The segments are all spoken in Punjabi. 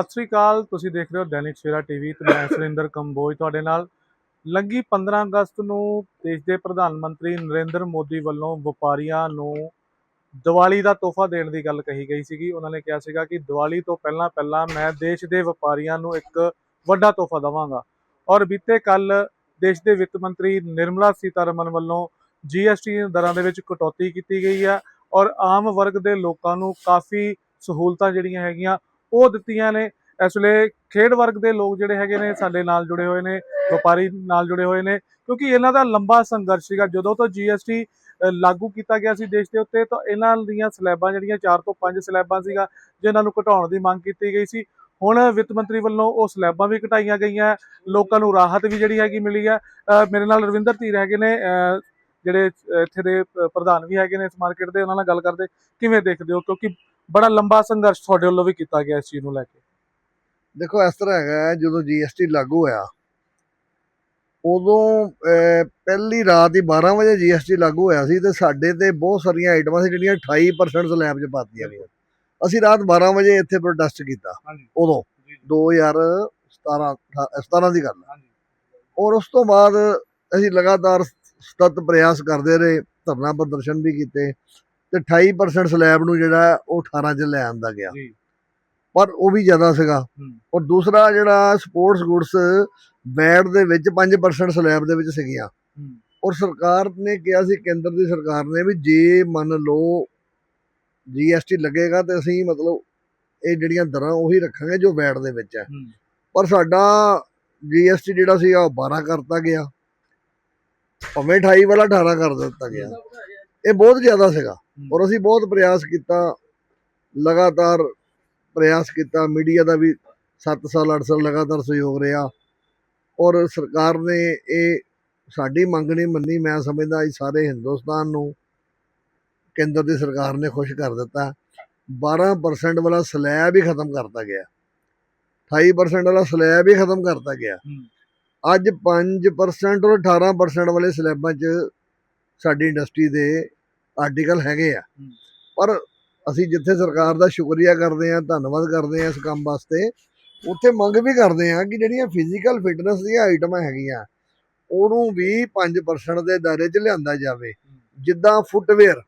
ਸਤਿ ਸ੍ਰੀ ਅਕਾਲ, ਤੁਸੀਂ ਦੇਖ ਰਹੇ ਹੋ ਦੈਨਿਕ ਸਵੇਰਾ ਟੀਵੀ ਤੇ ਮੈਂ ਸੁਰਿੰਦਰ ਕੰਬੋਜ ਤੁਹਾਡੇ ਨਾਲ। ਲੰਗੀ 15 ਅਗਸਤ ਨੂੰ ਦੇਸ਼ ਦੇ ਪ੍ਰਧਾਨ ਮੰਤਰੀ ਨਰਿੰਦਰ ਮੋਦੀ ਵੱਲੋਂ ਵਪਾਰੀਆਂ ਨੂੰ ਦੀਵਾਲੀ ਦਾ ਤੋਹਫਾ ਦੇਣ ਦੀ ਗੱਲ ਕਹੀ ਗਈ ਸੀਗੀ। ਉਹਨਾਂ ਨੇ ਕਿਹਾ ਸੀਗਾ ਕਿ ਦੀਵਾਲੀ ਤੋਂ ਪਹਿਲਾਂ ਪਹਿਲਾਂ ਮੈਂ ਦੇਸ਼ ਦੇ ਵਪਾਰੀਆਂ ਨੂੰ ਇੱਕ ਵੱਡਾ ਤੋਹਫਾ ਦਵਾਂਗਾ। ਔਰ ਬੀਤੇ ਕੱਲ ਦੇਸ਼ ਦੇ ਵਿੱਤ ਮੰਤਰੀ ਨਿਰਮਲਾ ਸੀਤਾਰਮਨ ਵੱਲੋਂ ਜੀਐਸਟੀ ਦਰਾਂ ਦੇ ਵਿੱਚ ਕਟੌਤੀ ਕੀਤੀ ਗਈ ਹੈ ਔਰ ਆਮ ਵਰਗ ਦੇ ਲੋਕਾਂ ਨੂੰ ਕਾਫੀ ਸਹੂਲਤਾਂ ਜਿਹੜੀਆਂ ਹੈਗੀਆਂ ਉਹ ਦਿੱਤੀਆਂ ਨੇ। ਇਸ ਵੇਲੇ ਖੇਡ ਵਰਗ ਦੇ ਲੋਕ ਜਿਹੜੇ ਹੈਗੇ ਨੇ ਸਾਡੇ ਨਾਲ ਜੁੜੇ ਹੋਏ ਨੇ, ਵਪਾਰੀ ਨਾਲ ਜੁੜੇ ਹੋਏ ਨੇ, ਕਿਉਂਕਿ ਇਹਨਾਂ ਦਾ ਲੰਬਾ ਸੰਘਰਸ਼ ਸੀਗਾ। ਜਦੋਂ ਤੋਂ ਜੀਐਸਟੀ ਲਾਗੂ ਕੀਤਾ ਗਿਆ ਸੀ ਦੇਸ਼ ਦੇ ਉੱਤੇ, ਤਾਂ ਇਹਨਾਂ ਦੀਆਂ ਸਲੈਬਾਂ ਜਿਹੜੀਆਂ 4 ਤੋਂ 5 ਸਲੈਬਾਂ ਸੀਗਾ, ਜਿਨ੍ਹਾਂ ਨੂੰ ਘਟਾਉਣ ਦੀ ਮੰਗ ਕੀਤੀ ਗਈ ਸੀ, ਹੁਣ ਵਿੱਤ ਮੰਤਰੀ ਵੱਲੋਂ ਉਹ ਸਲੈਬਾਂ ਵੀ ਘਟਾਈਆਂ ਗਈਆਂ। ਲੋਕਾਂ ਨੂੰ ਰਾਹਤ ਵੀ ਜਿਹੜੀ ਹੈਗੀ ਮਿਲੀ ਹੈ। ਮੇਰੇ ਨਾਲ ਰਵਿੰਦਰ ਧੀਰ ਹੈਗੇ ਨੇ ਜਿਹੜੇ ਇੱਥੇ ਦੇ ਪ੍ਰਧਾਨ ਵੀ ਹੈਗੇ ਨੇ ਇਸ ਮਾਰਕੀਟ ਦੇ, ਉਹਨਾਂ ਨਾਲ ਗੱਲ ਕਰਦੇ। ਕਿਵੇਂ ਦੇਖਦੇ ਹੋ? ਕਿਉਂਕਿ ਬੜਾ ਲੰਬਾ ਸੰਘਰਸ਼ ਤੁਹਾਡੇ ਵੱਲੋਂ ਵੀ ਕੀਤਾ ਗਿਆ ਇਸ ਚੀਜ਼ ਨੂੰ ਲੈ ਕੇ। ਦੇਖੋ ਇਸ ਤਰ੍ਹਾਂ ਹੈਗਾ ਜਦੋਂ ਜੀਐਸਟੀ ਲਾਗੂ ਹੋਇਆ ਉਦੋਂ ਪਹਿਲੀ ਰਾਤ ਹੀ 12 ਵਜੇ ਜੀਐਸਟੀ ਲਾਗੂ ਹੋਇਆ ਸੀ ਤੇ ਸਾਡੇ ਤੇ ਬਹੁਤ ਸਾਰੀਆਂ ਆਈਟਮਾਂ ਸੀ ਜਿਹੜੀਆਂ 28% ਸਲੈਬ 'ਚ ਪਾਤੀਆਂ ਗਈਆਂ। ਅਸੀਂ ਰਾਤ 12 ਵਜੇ ਇੱਥੇ ਪ੍ਰੋਟੈਸਟ ਕੀਤਾ ਉਦੋਂ ਜੀ 2017 17 ਦੀ ਗੱਲ ਔਰ ਉਸ ਤੋਂ ਬਾਅਦ ਅਸੀਂ ਲਗਾਤਾਰ ਸਤਤ ਪ੍ਰਯਾਸ ਕਰਦੇ ਰਹੇ ਧਰਨਾ ਪ੍ਰਦਰਸ਼ਨ ਵੀ ਕੀਤੇ ਤੇ 28% ਸਲੈਬ ਨੂੰ ਜਿਹੜਾ ਉਹ 18 ਚ ਲੈ ਆਂਦਾ ਗਿਆ। ਪਰ ਉਹ ਵੀ ਜ਼ਿਆਦਾ ਸੀਗਾ। ਔਰ ਦੂਸਰਾ ਜਿਹੜਾ ਸਪੋਰਟਸ ਗੁੱਡਸ ਵੈਟ ਦੇ ਵਿੱਚ 5% ਸਲੈਬ ਦੇ ਵਿੱਚ ਸੀਗੀਆਂ। ਔਰ ਸਰਕਾਰ ਨੇ ਕਿਹਾ ਸੀ ਕੇਂਦਰ ਦੀ ਸਰਕਾਰ ਨੇ ਵੀ ਜੇ ਮੰਨ ਲਓ ਜੀਐਸਟੀ ਲੱਗੇਗਾ ਤੇ ਅਸੀਂ ਮਤਲਬ ਇਹ ਜਿਹੜੀਆਂ ਦਰਾਂ ਉਹੀ ਰੱਖਾਂਗੇ ਜੋ ਵੈਟ ਦੇ ਵਿੱਚ ਹੈ। ਪਰ ਸਾਡਾ ਜੀਐਸਟੀ ਜਿਹੜਾ ਸੀਗਾ ਉਹ 12 ਕਰਤਾ ਗਿਆ। ਭਾਵੇਂ 28 ਵਾਲਾ 18 ਕਰ ਦਿੱਤਾ ਗਿਆ। ਇਹ ਬਹੁਤ ਜ਼ਿਆਦਾ ਸੀਗਾ। ਔਰ ਅਸੀਂ ਬਹੁਤ ਪ੍ਰਯਾਸ ਕੀਤਾ ਲਗਾਤਾਰ ਪ੍ਰਯਾਸ ਕੀਤਾ। ਮੀਡੀਆ ਦਾ ਵੀ 7 ਸਾਲ 8 ਸਾਲ ਲਗਾਤਾਰ ਸਹਿਯੋਗ ਰਿਹਾ। ਔਰ ਸਰਕਾਰ ਨੇ ਇਹ ਸਾਡੀ ਮੰਗ ਨਹੀਂ ਮੰਨੀ। ਮੈਂ ਸਮਝਦਾ ਅੱਜ ਸਾਰੇ ਹਿੰਦੁਸਤਾਨ ਨੂੰ ਕੇਂਦਰ ਦੀ ਸਰਕਾਰ ਨੇ ਖੁਸ਼ ਕਰ ਦਿੱਤਾ। 12% ਵਾਲਾ ਸਲੈਬ ਹੀ ਖਤਮ ਕਰਤਾ ਗਿਆ। 28% ਵਾਲਾ ਸਲੈਬ ਹੀ ਖਤਮ ਕਰਤਾ ਗਿਆ। ਅੱਜ 5% ਔਰ 18% ਵਾਲੇ ਸਲੈਬਾਂ 'ਚ ਸਾਡੀ ਇੰਡਸਟਰੀ ਦੇ ਆਰਟੀਕਲ ਹੈਗੇ ਆ। ਹੂੰ। ਪਰ ਅਸੀਂ ਜਿੱਥੇ ਸਰਕਾਰ ਦਾ ਸ਼ੁਕਰੀਆ ਕਰਦੇ ਆ ਧੰਨਵਾਦ ਕਰਦੇ ਆ ਇਸ ਕੰਮ ਵਾਸਤੇ ਉੱਥੇ ਮੰਗ ਵੀ ਕਰਦੇ ਆ ਕਿ ਜਿਹੜੀਆਂ ਫਿਜ਼ੀਕਲ ਫਿਟਨੈਸ ਦੀਆਂ ਆਈਟਮਾਂ ਹੈਗੀਆਂ ਉਹਨੂੰ ਵੀ 5% ਦੇ ਦਾਇਰੇ 'ਚ ਲਿਆਂਦਾ ਜਾਵੇ। ਜਿੱਦਾਂ ਫੁੱਟਵੇਅਰ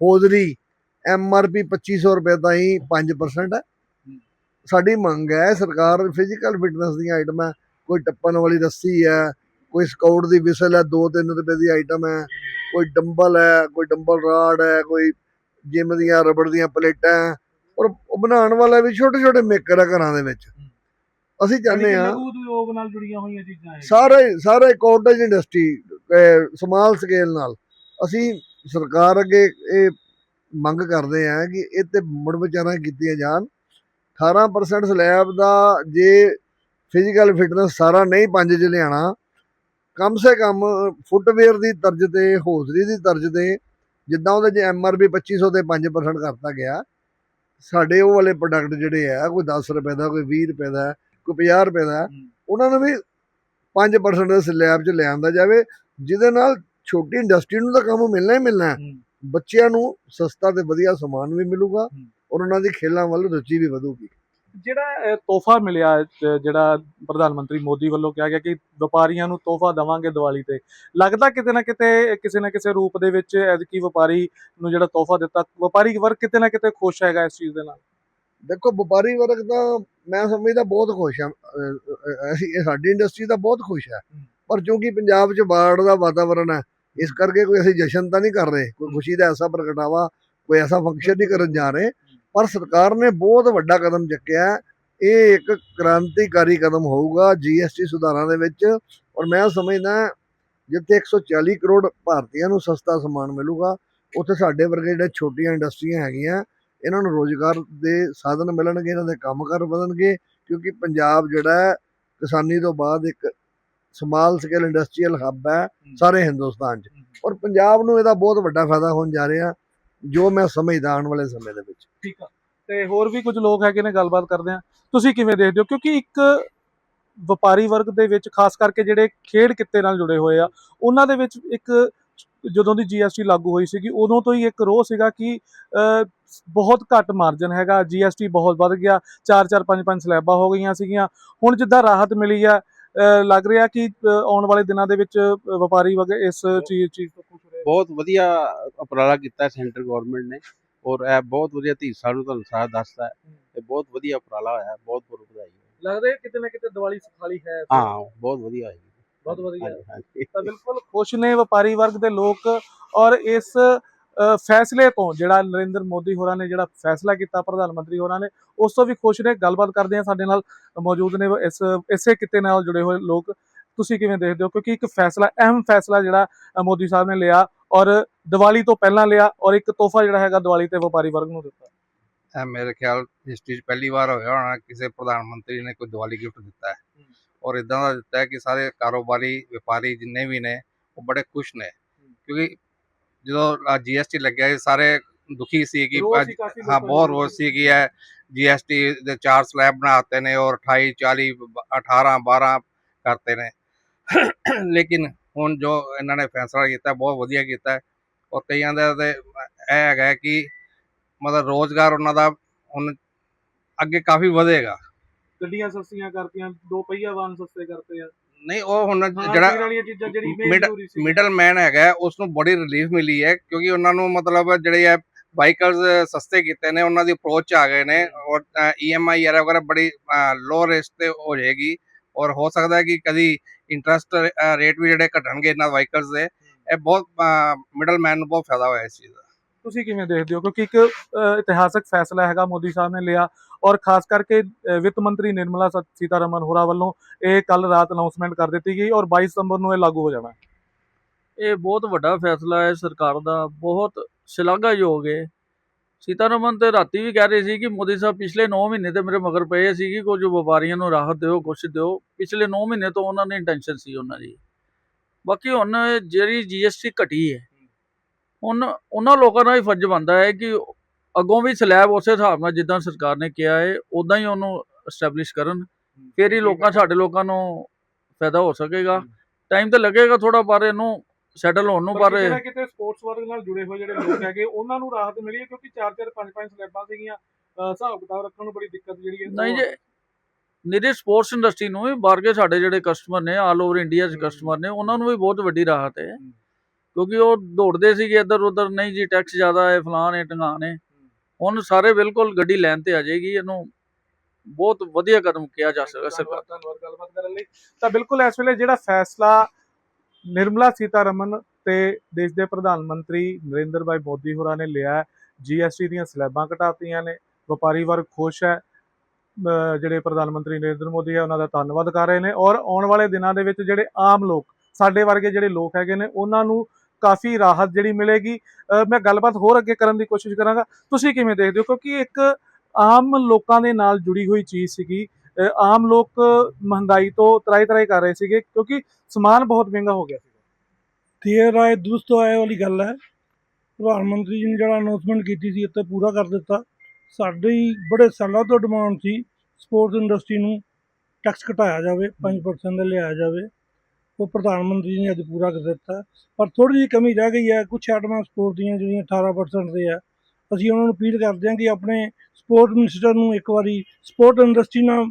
ਹੋਜ਼ਰੀ ਐਮਆਰਪੀ 2500 ਰੁਪਏ ਤਾਈਂ 5% ਹੈ। ਸਾਡੀ ਮੰਗ ਹੈ ਸਰਕਾਰ ਫਿਜ਼ੀਕਲ ਫਿਟਨੈਸ ਦੀਆਂ ਆਈਟਮਾਂ ਕੋਈ ਟੱਪਣ ਵਾਲੀ ਰੱਸੀ ਹੈ ਕੋਈ ਸਕਾਊਟ ਦੀ ਵਿਸਲ ਹੈ 2-3 ਰੁਪਏ ਦੀ ਆਈਟਮ ਹੈ ਕੋਈ ਡੰਬਲ ਹੈ ਕੋਈ ਡੰਬਲ ਰਾਡ ਹੈ ਕੋਈ ਜਿਮ ਦੀਆਂ ਰਬੜ ਦੀਆਂ ਪਲੇਟਾਂ ਹੈ, ਔਰ ਉਹ ਬਣਾਉਣ ਵਾਲਾ ਵੀ ਛੋਟੇ ਛੋਟੇ ਮੇਕਰ ਆ ਘਰਾਂ ਦੇ ਵਿੱਚ। ਅਸੀਂ ਚਾਹੁੰਦੇ ਆ ਲਘੂ ਉਦਯੋਗ ਨਾਲ ਜੁੜੀਆਂ ਹੋਈਆਂ ਚੀਜ਼ਾਂ ਹੈ ਸਾਰੇ ਸਾਰੇ ਕਾਟੇਜ ਇੰਡਸਟਰੀ ਸਮਾਲ ਸਕੇਲ ਨਾਲ। ਅਸੀਂ ਸਰਕਾਰ ਅੱਗੇ ਇਹ ਮੰਗ ਕਰਦੇ ਆ ਕਿ ਇਹ ਤੇ ਮੁੜ ਵਿਚਾਰਾਂ ਕੀਤੀਆਂ ਜਾਣ। 18% ਸਲੈਬ ਦਾ ਜੇ ਫਿਜ਼ੀਕਲ ਫਿਟਨੈਸ ਸਾਰਾ ਨਹੀਂ ਪੰਜ ਚ ਲਿਆਣਾ ਕਮ ਸੇ ਕਮ ਫੁੱਟਵੇਅਰ ਦੀ ਤਰਜ਼ ਤੇ ਹੌਜ਼ਰੀ ਦੀ ਤਰਜ਼ ਤੇ ਜਿੱਦਾਂ ਉਹਦੇ ਚ ਐਮਆਰਪੀ 2500 ਤੇ 5% ਕਰਤਾ ਗਿਆ ਸਾਡੇ ਉਹ ਵਾਲੇ ਪ੍ਰੋਡਕਟ ਜਿਹੜੇ ਆ ਕੋਈ 10 ਰੁਪਏ ਦਾ ਕੋਈ 20 ਰੁਪਏ ਦਾ ਕੋਈ 50 ਰੁਪਏ ਦਾ। ਉਹਨਾਂ ਨੂੰ ਵੀ 5% ਦੇ ਸਲੈਬ 'ਚ ਲਿਆਂਦਾ ਜਾਵੇ ਜਿਹਦੇ ਨਾਲ ਛੋਟੀ ਇੰਡਸਟਰੀ ਨੂੰ ਤਾਂ ਕੰਮ ਮਿਲਣਾ ਹੀ ਮਿਲਣਾ। ਬੱਚਿਆਂ ਨੂੰ ਸਸਤਾ ਤੇ ਵਧੀਆ ਸਮਾਨ ਵੀ ਮਿਲੂਗਾ। ਔਰ ਉਹਨਾਂ ਦੀ ਖੇਲਾਂ ਵੱਲ ਰੁਚੀ ਵੀ ਵਧੂਗੀ ਜਿਹੜਾ ਤੋਹਫਾ ਮਿਲਿਆ ਜ- ਜਿਹੜਾ ਪ੍ਰਧਾਨ ਮੰਤਰੀ ਮੋਦੀ ਵੱਲੋਂ ਕਿਹਾ ਗਿਆ ਕਿ ਵਪਾਰੀਆਂ ਨੂੰ ਤੋਹਫਾ ਦਵਾਂਗੇ ਦੀਵਾਲੀ ਤੇ। ਲੱਗਦਾ ਕਿਤੇ ਨਾ ਕਿਤੇ ਕਿਸੇ ਨਾ ਕਿਸੇ ਰੂਪ ਦੇ ਵਿੱਚ ਐਤਕੀ ਵਪਾਰੀ ਨੂੰ ਜਿਹੜਾ ਤੋਹਫਾ ਦਿੱਤਾ ਵਪਾਰੀ ਵਰਗ ਕਿਤੇ ਨਾ ਕਿਤੇ ਖੁਸ਼ ਹੈਗਾ ਇਸ ਚੀਜ਼ ਦੇ ਨਾਲ? ਦੇਖੋ ਵਪਾਰੀ ਵਰਗ ਤਾਂ ਮੈਂ ਸਮਝਦਾ ਬਹੁਤ ਖੁਸ਼ ਆ। ਸਾਡੀ ਇੰਡਸਟਰੀ ਤਾਂ ਬਹੁਤ ਖੁਸ਼ ਹੈ ਹੂੰ। ਪਰ ਕਿਉਂਕਿ ਪੰਜਾਬ 'ਚ ਬਾੜ ਦਾ ਵਾਤਾਵਰਣ ਹੈ ਇਸ ਕਰਕੇ ਕੋਈ ਅਸੀਂ ਜਸ਼ਨ ਤਾਂ ਨਹੀਂ ਕਰ ਰਹੇ। ਕੋਈ ਖੁਸ਼ੀ ਦਾ ਐਸਾ ਪ੍ਰਗਟਾਵਾ ਕੋਈ ਐਸਾ ਫੰਕਸ਼ਨ ਨਹੀਂ ਕਰਨ ਜਾ ਰਹੇ। ਪਰ ਸਰਕਾਰ ਨੇ ਬਹੁਤ ਵੱਡਾ ਕਦਮ ਚੁੱਕਿਆ। ਇਹ ਇੱਕ ਕ੍ਰਾਂਤੀਕਾਰੀ ਕਦਮ ਹੋਊਗਾ ਜੀਐਸਟੀ ਸੁਧਾਰਾਂ ਦੇ ਵਿੱਚ। ਔਰ ਮੈਂ ਸਮਝਦਾ ਜਿੱਥੇ 140 ਕਰੋੜ ਭਾਰਤੀਆਂ ਨੂੰ ਸਸਤਾ ਸਮਾਨ ਮਿਲੂਗਾ ਉੱਥੇ ਸਾਡੇ ਵਰਗੇ ਜਿਹੜੇ ਛੋਟੀਆਂ ਇੰਡਸਟਰੀਆਂ ਹੈਗੀਆਂ ਇਹਨਾਂ ਨੂੰ ਰੋਜ਼ਗਾਰ ਦੇ ਸਾਧਨ ਮਿਲਣਗੇ ਇਹਨਾਂ ਦੇ ਕੰਮਕਾਰ ਵਧਣਗੇ। ਕਿਉਂਕਿ ਪੰਜਾਬ ਜਿਹੜਾ ਕਿਸਾਨੀ ਤੋਂ ਬਾਅਦ ਇੱਕ ਸਮਾਲ ਸਕੇਲ ਇੰਡਸਟਰੀਅਲ ਹੱਬ ਹੈ। ਸਾਰੇ ਹਿੰਦੁਸਤਾਨ 'ਚ। ਔਰ ਪੰਜਾਬ ਨੂੰ ਇਹਦਾ ਬਹੁਤ ਵੱਡਾ ਫਾਇਦਾ ਹੋਣ ਜਾ ਰਿਹਾ। ਜੋ ਮੈਂ ਸਮਝਦਾ ਆਉਣ ਵਾਲੇ ਸਮੇਂ ਦੇ ਵਿੱਚ। ਠੀਕ ਆ। ਤੇ ਹੋਰ ਵੀ ਕੁਝ ਲੋਕ ਹੈਗੇ ਨੇ ਗੱਲਬਾਤ ਕਰਦੇ ਆ। ਤੁਸੀਂ ਕਿਵੇਂ ਦੇਖਦੇ ਹੋ? ਕਿਉਂਕਿ ਇੱਕ ਵਪਾਰੀ ਵਰਗ ਦੇ ਵਿੱਚ ਖਾਸ ਕਰਕੇ ਜਿਹੜੇ ਖੇਡ ਕਿੱਤੇ ਨਾਲ ਜੁੜੇ ਹੋਏ ਆ ਉਹਨਾਂ ਦੇ ਵਿੱਚ ਇੱਕ ਜਦੋਂ ਦੀ GST ਲਾਗੂ ਹੋਈ ਸੀਗੀ ਉਦੋਂ ਤੋਂ ਹੀ ਇੱਕ ਰੋਹ ਸੀਗਾ ਕਿ ਬਹੁਤ ਘੱਟ ਮਾਰਜਨ ਹੈਗਾ। GST ਬਹੁਤ ਵੱਧ ਗਿਆ। 4-4 5-5 ਸਲੈਬਾਂ ਹੋ ਗਈਆਂ ਸੀਗੀਆਂ। ਹੁਣ ਜਿੱਦਾਂ ਰਾਹਤ ਮਿਲੀ ਆ ਲੱਗ ਰਿਹਾ ਕਿ ਆਉਣ ਵਾਲੇ ਦਿਨਾਂ ਦੇ ਵਿੱਚ ਵਪਾਰੀ ਵਗੇ ਇਸ ਚੀਜ਼ ਚੀਜ਼ ਤੋਂ ਖੁਸ਼ ਰਹੇ। ਬਹੁਤ ਵਧੀਆ ਉਪਰਾਲਾ ਕੀਤਾ ਸੈਂਟਰ ਗਵਰਨਮੈਂਟ ਨੇ ਔਰ ਇਹ ਬਹੁਤ ਵਧੀਆ ਧੀਰਸਾਂ ਨੂੰ ਤੁਹਾਨੂੰ ਸਾਰਾ ਦੱਸਦਾ ਹੈ। ਤੇ ਬਹੁਤ ਵਧੀਆ ਉਪਰਾਲਾ ਹੋਇਆ ਬਹੁਤ ਬਹੁਤ ਵਧਾਈ ਹੈ। ਲੱਗਦਾ ਹੈ ਕਿਤੇ ਨਾ ਕਿਤੇ ਦੀਵਾਲੀ ਸੁਖਾਲੀ ਹੈ। ਹਾਂ ਬਹੁਤ ਵਧੀਆ ਹੋਈ। ਬਹੁਤ ਵਧੀਆ। ਤਾਂ ਬਿਲਕੁਲ ਖੁਸ਼ ਨੇ ਵਪਾਰੀ ਵਰਗ ਦੇ ਲੋਕ ਔਰ ਇਸ ਫੈਸਲੇ ਤੋਂ ਜਿਹੜਾ ਨਰਿੰਦਰ ਮੋਦੀ ਹੋਰਾਂ ਨੇ ਜਿਹੜਾ ਫੈਸਲਾ ਕੀਤਾ ਪ੍ਰਧਾਨ ਮੰਤਰੀ ਹੋਰਾਂ ਨੇ ਉਸ ਤੋਂ ਵੀ ਖੁਸ਼ ਨੇ। ਗੱਲਬਾਤ ਕਰਦੇ ਆ ਸਾਡੇ ਨਾਲ ਮੌਜੂਦ ਨੇ ਇਸ ਇਸੇ ਕਿੱਤੇ ਨਾਲ ਜੁੜੇ ਹੋਏ ਲੋਕ। ਤੁਸੀਂ ਕਿਵੇਂ ਦੇਖਦੇ ਹੋ? ਕਿਉਂਕਿ ਇੱਕ ਫੈਸਲਾ ਅਹਿਮ ਫੈਸਲਾ ਜਿਹੜਾ ਮੋਦੀ ਸਾਹਿਬ ਨੇ ਲਿਆ ਔਰ ਦੀਵਾਲੀ ਤੋਂ ਪਹਿਲਾਂ ਲਿਆ ਔਰ ਇੱਕ ਤੋਹਫਾ ਜਿਹੜਾ ਹੈਗਾ ਦੀਵਾਲੀ ਤੇ ਵਪਾਰੀ ਵਰਗ ਨੂੰ ਦਿੱਤਾ। ਇਹ ਮੇਰੇ ਖਿਆਲ ਹਿਸਟਰੀ 'ਚ ਪਹਿਲੀ ਵਾਰ ਹੋਇਆ ਹੋਣਾ ਕਿਸੇ ਪ੍ਰਧਾਨ ਮੰਤਰੀ ਨੇ ਕੋਈ ਦੀਵਾਲੀ ਗਿਫਟ ਦਿੱਤਾ ਹੈ। ਔਰ ਇਦਾਂ ਦਾ ਦਿੱਤਾ ਹੈ ਕਿ ਸਾਰੇ ਕਾਰੋਬਾਰੀ ਵਪਾਰੀ ਜਿੰਨੇ ਵੀ ਨੇ ਉਹ ਬੜੇ ਖੁਸ਼ ਨੇ। ਕਿਉਂਕਿ ਜਦੋਂ ਜੀਐਸਟੀ ਲੱਗਿਆ ਸਾਰੇ ਦੁਖੀ ਸੀ ਕਿ ਹਾਂ ਬਹੁਤ। ਰੋਸ ਸੀ। ਕਿ ਇਹ ਜੀਐਸਟੀ ਦੇ ਚਾਰ ਸਲੈਬ ਬਣਾਤੇ ਨੇ ਔਰ 28 40 18 12 ਕਰਤੇ ਨੇ। ਲੇਕਿਨ ਹੁਣ ਜੋ ਇਹਨਾਂ ਨੇ ਫੈਸਲਾ ਕੀਤਾ ਬਹੁਤ ਵਧੀਆ ਕੀਤਾ ਔਰ ਕਈਆਂ ਦਾ ਤੇ ਇਹ ਹੈਗਾ ਕਿ ਮਤਲਬ ਰੋਜ਼ਗਾਰ ਉਹਨਾਂ ਦਾ ਹੁਣ ਅੱਗੇ ਕਾਫੀ ਵਧੇਗਾ। ਗੱਡੀਆਂ ਸਸਤੀਆਂ ਕਰਤੀਆਂ ਦੋ ਪਹੀਆ ਵਾਹਨ ਸਸਤੇ ਕਰਤੇ ਆ। ਨਹੀਂ ਉਹ ਹੁਣ ਜਿਹੜਾ ਮਿਡਲ ਮੈਨ ਹੈਗਾ ਉਸ ਨੂੰ ਬੜੀ ਰਿਲੀਫ ਮਿਲੀ ਹੈ ਕਿਉਂਕਿ ਉਹਨਾਂ ਨੂੰ ਮਤਲਬ ਜਿਹੜੇ ਹੈ ਵਾਹੀਕਲਸ ਸਸਤੇ ਕੀਤੇ ਨੇ ਉਹਨਾਂ ਦੀ ਅਪਰੋਚ ਆ ਗਏ ਨੇ ਔਰ ਈਐਮਆਈ ਵਗੈਰਾ ਵਗੈਰਾ ਬੜੀ ਲੋ ਰੇਟ ਤੇ ਹੋ ਜਾਏਗੀ। ਔਰ ਹੋ ਸਕਦਾ ਹੈ ਕਿ ਕਦੀ ਇੰਟਰਸਟ ਰੇਟ ਵੀ ਜਿਹੜੇ ਘਟਣਗੇ ਇਹਨਾਂ ਵਾਹੀਕਲਸ ਦੇ ਇਹ ਬਹੁਤ ਮਿਡਲ ਮੈਨ ਨੂੰ ਬਹੁਤ ਫਾਇਦਾ ਹੋਇਆ ਇਸ ਚੀਜ਼ ਦਾ। ਤੁਸੀਂ ਕਿਵੇਂ ਦੇਖਦੇ ਹੋ? ਕਿਉਂਕਿ ਇੱਕ ਇਤਿਹਾਸਕ ਫੈਸਲਾ ਹੈਗਾ ਮੋਦੀ ਸਾਹਿਬ ਨੇ ਲਿਆ ਔਰ ਖਾਸ ਕਰਕੇ ਵਿੱਤ ਮੰਤਰੀ ਨਿਰਮਲਾ ਸ- ਸੀਤਾਰਮਨ ਹੋਰਾਂ ਵੱਲੋਂ ਇਹ ਕੱਲ ਰਾਤ ਅਨਾਉਂਸਮੈਂਟ ਕਰ ਦਿੱਤੀ ਗਈ ਔਰ 22 ਸਤੰਬਰ ਨੂੰ ਇਹ ਲਾਗੂ ਹੋ ਜਾਣਾ। ਇਹ ਬਹੁਤ ਵੱਡਾ ਫੈਸਲਾ ਹੈ ਸਰਕਾਰ ਦਾ ਬਹੁਤ ਸ਼ਲਾਘਾਯੋਗ ਹੈ। ਸੀਤਾਰਮਨ ਤੇ ਰਾਤੀ ਵੀ ਕਹਿ ਰਹੇ ਸੀ ਕਿ ਮੋਦੀ ਸਾਹਿਬ ਪਿਛਲੇ 9 ਮਹੀਨੇ ਤੇ ਮੇਰੇ ਮਗਰ ਪਏ ਸੀ ਕਿ ਕੁਝ ਵਪਾਰੀਆਂ ਨੂੰ ਰਾਹਤ ਦਿਓ ਕੁਛ ਦਿਓ। ਪਿਛਲੇ 9 ਮਹੀਨੇ ਤੋਂ ਉਹਨਾਂ ਦੀ ਇੰਟੈਂਸ਼ਨ ਸੀ ਉਹਨਾਂ ਦੀ। ਬਾਕੀ ਹੁਣ ਜਿਹੜੀ ਜੀਐਸਟੀ ਘਟੀ ਹੈ ਹੁਣ ਉਹਨਾਂ ਲੋਕਾਂ ਦਾ ਹੀ ਫਰਜ਼ ਬਣਦਾ ਹੈ ਕਿ ਅੱਗੋਂ ਵੀ ਸਲੈਬ ਉਸੇ ਹਿਸਾਬ ਨਾਲ ਜਿੱਦਾਂ ਸਰਕਾਰ ਨੇ ਕਿਹਾ ਹੈ ਉਦਾਂ ਹੀ ਉਹਨੂੰ ਐਸਟੈਬਲਿਸ਼ ਕਰਨ। ਫਿਰ ਹੀ ਲੋਕਾਂ ਸਾਡੇ ਲੋਕਾਂ ਨੂੰ ਫਾਇਦਾ ਹੋ ਸਕੇਗਾ। ਟਾਈਮ ਤਾਂ ਲੱਗੇਗਾ ਥੋੜਾ ਪਰ ਇਹਨੂੰ ਸੈਟਲ ਹੋਣ ਨੂੰ ਪਰ ਕਿਤੇ ਨਾ ਕਿਤੇ ਸਪੋਰਟਸ ਵਰਗ ਨਾਲ ਜੁੜੇ ਹੋਏ ਜਿਹੜੇ ਲੋਕ ਹੈਗੇ ਉਹਨਾਂ ਨੂੰ ਰਾਹਤ ਮਿਲੀ ਹੈ ਕਿਉਂਕਿ 4-4 5-5 ਸਲੈਬਾਂ ਸੀਗੀਆਂ ਹਿਸਾਬ ਕਿਤਾਬ ਰੱਖਣ ਨੂੰ ਬੜੀ ਦਿੱਕਤ ਜਿਹੜੀ ਹੈ। ਨਹੀਂ ਜੇ ਨਿਰੇ ਸਪੋਰਟਸ ਇੰਡਸਟਰੀ ਨੂੰ ਵੀ ਬਾਹਰ ਕੇ ਸਾਡੇ ਜਿਹੜੇ ਕਸਟਮਰ ਨੇ ਆਲ ਓਵਰ ਇੰਡੀਆ ਦੇ ਕਸਟਮਰ ਨੇ ਉਹਨਾਂ ਨੂੰ ਵੀ ਬਹੁਤ ਵੱਡੀ ਰਾਹਤ ਹੈ। ਕਿਉਂਕਿ ਉਹ ਦੌੜਦੇ ਸੀਗੇ ਇੱਧਰ ਉੱਧਰ ਨਹੀਂ ਜੀ ਟੈਕਸ ਜ਼ਿਆਦਾ ਹੈ ਫਲਾਣ ਹੈ ਢੰਗਾਣ ਹੈ। ਹੁਣ ਸਾਰੇ ਬਿਲਕੁਲ ਗੱਡੀ ਲੈਣ ਤੇ ਆ ਜਾਏਗੀ ਇਹਨੂੰ ਬਹੁਤ ਵਧੀਆ ਕਦਮ ਕਿਹਾ ਜਾ ਸਕਦਾ ਸਰਕਾਰ ਧੰਨਵਾਦ ਗੱਲਬਾਤ ਕਰਨ ਲਈ। ਤਾਂ ਬਿਲਕੁਲ ਇਸ ਵੇਲੇ ਜਿਹੜਾ ਫੈਸਲਾ ਨਿਰਮਲਾ ਸੀਤਾਰਮਨ ਤੇ ਦੇਸ਼ ਦੇ ਪ੍ਰਧਾਨ ਮੰਤਰੀ ਨਰਿੰਦਰ ਭਾਈ ਮੋਦੀ ਹੋਰਾਂ ਨੇ ਲਿਆ ਹੈ। ਜੀਐਸਟੀ ਦੀਆਂ ਸਲੈਬਾਂ ਘਟਾਤੀਆਂ ਨੇ। ਵਪਾਰੀ ਵਰਗ ਖੁਸ਼ ਹੈ। ਜਿਹੜੇ ਪ੍ਰਧਾਨ ਮੰਤਰੀ ਨਰਿੰਦਰ ਮੋਦੀ ਹੈ, ਉਹਨਾਂ ਦਾ ਧੰਨਵਾਦ ਕਰ ਰਹੇ ਨੇ। ਔਰ ਆਉਣ ਵਾਲੇ ਦਿਨਾਂ ਦੇ ਵਿੱਚ ਜਿਹੜੇ ਆਮ ਲੋਕ, ਸਾਡੇ ਵਰਗੇ ਜਿਹੜੇ ਲੋਕ ਹੈਗੇ ਨੇ, ਉਹਨਾਂ ਨੂੰ ਕਾਫੀ ਰਾਹਤ ਜਿਹੜੀ ਮਿਲੇਗੀ। ਮੈਂ ਗੱਲਬਾਤ ਹੋਰ ਅੱਗੇ ਕਰਨ ਦੀ ਕੋਸ਼ਿਸ਼ ਕਰਾਂਗਾ। ਤੁਸੀਂ ਕਿਵੇਂ ਦੇਖਦੇ ਹੋ? ਕਿਉਂਕਿ ਇੱਕ ਆਮ ਲੋਕਾਂ ਦੇ ਨਾਲ ਜੁੜੀ ਹੋਈ ਚੀਜ਼ ਸੀਗੀ। ਆਮ ਲੋਕ ਮਹਿੰਗਾਈ ਤੋਂ ਤਰਾਈ ਤਰਾਈ ਕਰ ਰਹੇ ਸੀਗੇ ਕਿਉਂਕਿ ਸਮਾਨ ਬਹੁਤ ਮਹਿੰਗਾ ਹੋ ਗਿਆ ਸੀ ਦੇਰ ਆਏ, ਦੁਰਸਤ ਆਏ ਵਾਲੀ ਗੱਲ ਹੈ। ਪ੍ਰਧਾਨ ਮੰਤਰੀ ਜੀ ਨੇ ਜਿਹੜਾ ਅਨਾਉਂਸਮੈਂਟ ਕੀਤੀ ਸੀ ਇੱਥੇ ਪੂਰਾ ਕਰ ਦਿੱਤਾ। ਸਾਡੀ ਬੜੇ ਸਾਲਾਂ ਤੋਂ ਡਿਮਾਂਡ ਸੀ ਸਪੋਰਟਸ ਇੰਡਸਟਰੀ ਨੂੰ ਟੈਕਸ ਘਟਾਇਆ ਜਾਵੇ 5% ਦਾ ਲਿਆਇਆ ਜਾਵੇ। ਉਹ ਪ੍ਰਧਾਨ ਮੰਤਰੀ ਜੀ ਨੇ ਅੱਜ ਪੂਰਾ ਕਰ ਦਿੱਤਾ। ਪਰ ਥੋੜੀ ਜਿਹੀ ਕਮੀ ਰਹਿ ਗਈ ਹੈ ਕੁਝ ਆਈਟਮਾਂ ਸਪੋਰਟ ਦੀਆਂ ਜਿਹੜੀਆਂ 18% ਦੇ ਆ, ਅਸੀਂ ਉਹਨਾਂ ਨੂੰ ਅਪੀਲ ਕਰਦੇ ਹਾਂ ਕਿ ਆਪਣੇ ਸਪੋਰਟ ਮਿਨਿਸਟਰ ਨੂੰ ਇੱਕ ਵਾਰੀ ਸਪੋਰਟ ਇੰਡਸਟਰੀ ਨਾਲ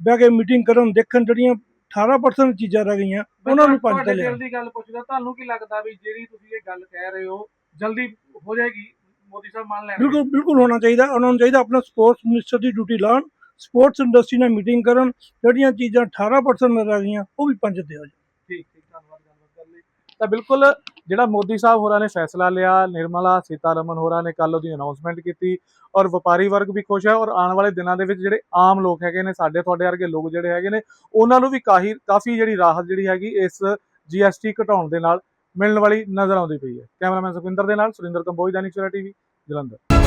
ਬਹਿ ਕੇ ਮੀਟਿੰਗ ਕਰਨ ਦੇਖਣ ਜਿਹੜੀਆਂ 18% ਚੀਜ਼ਾਂ ਰਹਿ ਗਈਆਂ ਉਹਨਾਂ ਨੂੰ ਪੰਜ ਤੇ ਲਿਆ ਦਿਲ ਦੀ ਗੱਲ ਪੁੱਛਦਾ ਤੁਹਾਨੂੰ ਕੀ ਲੱਗਦਾ ਵੀ ਜਿਹੜੀ ਤੁਸੀਂ ਇਹ ਗੱਲ ਕਹਿ ਰਹੇ ਹੋ ਜਲਦੀ ਹੋ ਜਾਏਗੀ? ਮੋਦੀ ਸਾਹਿਬ ਮੰਨ ਲੈਣਗੇ। ਬਿਲਕੁਲ ਬਿਲਕੁਲ ਹੋਣਾ ਚਾਹੀਦਾ ਉਹਨਾਂ ਨੂੰ ਚਾਹੀਦਾ ਆਪਣਾ ਸਪੋਰਟਸ ਮਿਨਿਸਟਰ ਦੀ ਡਿਊਟੀ ਲਾਉਣ ਸਪੋਰਟਸ ਇੰਡਸਟਰੀ ਨਾਲ ਮੀਟਿੰਗ ਕਰਨ ਜਿਹੜੀਆਂ ਚੀਜ਼ਾਂ 18% ਰਹਿ ਗਈਆਂ ਉਹ ਵੀ ਪੰਜ ਤੇ ਹੋ ਜਾਣ। ਠੀਕ ਠੀਕ ਧੰਨਵਾਦ ਗੱਲਬਾਤ ਕਰਨ ਲਈ ਤਾਂ ਬਿਲਕੁਲ ਜਿਹੜਾ ਮੋਦੀ ਸਾਹਿਬ ਹੋਰਾਂ ਨੇ ਫੈਸਲਾ ਲਿਆ, ਨਿਰਮਲਾ ਸੀਤਾਰਮਨ ਹੋਰਾਂ ਨੇ ਕੱਲ ਉਹਦੀ ਅਨਾਉਂਸਮੈਂਟ ਕੀਤੀ ਔਰ ਵਪਾਰੀ ਵਰਗ ਵੀ ਖੁਸ਼ ਹੈ ਔਰ ਆਉਣ ਵਾਲੇ ਦਿਨਾਂ ਦੇ ਵਿੱਚ ਜਿਹੜੇ ਆਮ ਲੋਕ ਹੈਗੇ ਨੇ, ਸਾਡੇ ਤੁਹਾਡੇ ਵਰਗੇ ਲੋਕ ਜਿਹੜੇ ਹੈਗੇ ਨੇ, ਉਹਨਾਂ ਨੂੰ ਵੀ ਕਾਹੀ, ਕਾਫੀ ਜਿਹੜੀ ਰਾਹਤ ਜਿਹੜੀ ਹੈਗੀ ਇਸ ਜੀਐਸਟੀ ਘਟਾਉਣ ਦੇ ਨਾਲ ਮਿਲਣ ਵਾਲੀ ਨਜ਼ਰ ਆਉਂਦੀ ਪਈ ਹੈ। ਕੈਮਰਾਮੈਨ ਸੁਖਿੰਦਰ ਦੇ ਨਾਲ ਸੁਰਿੰਦਰ ਕੰਬੋਜ, ਦੈਨਿਕ ਸਵੇਰਾ ਟੀਵੀ, ਜਲੰਧਰ।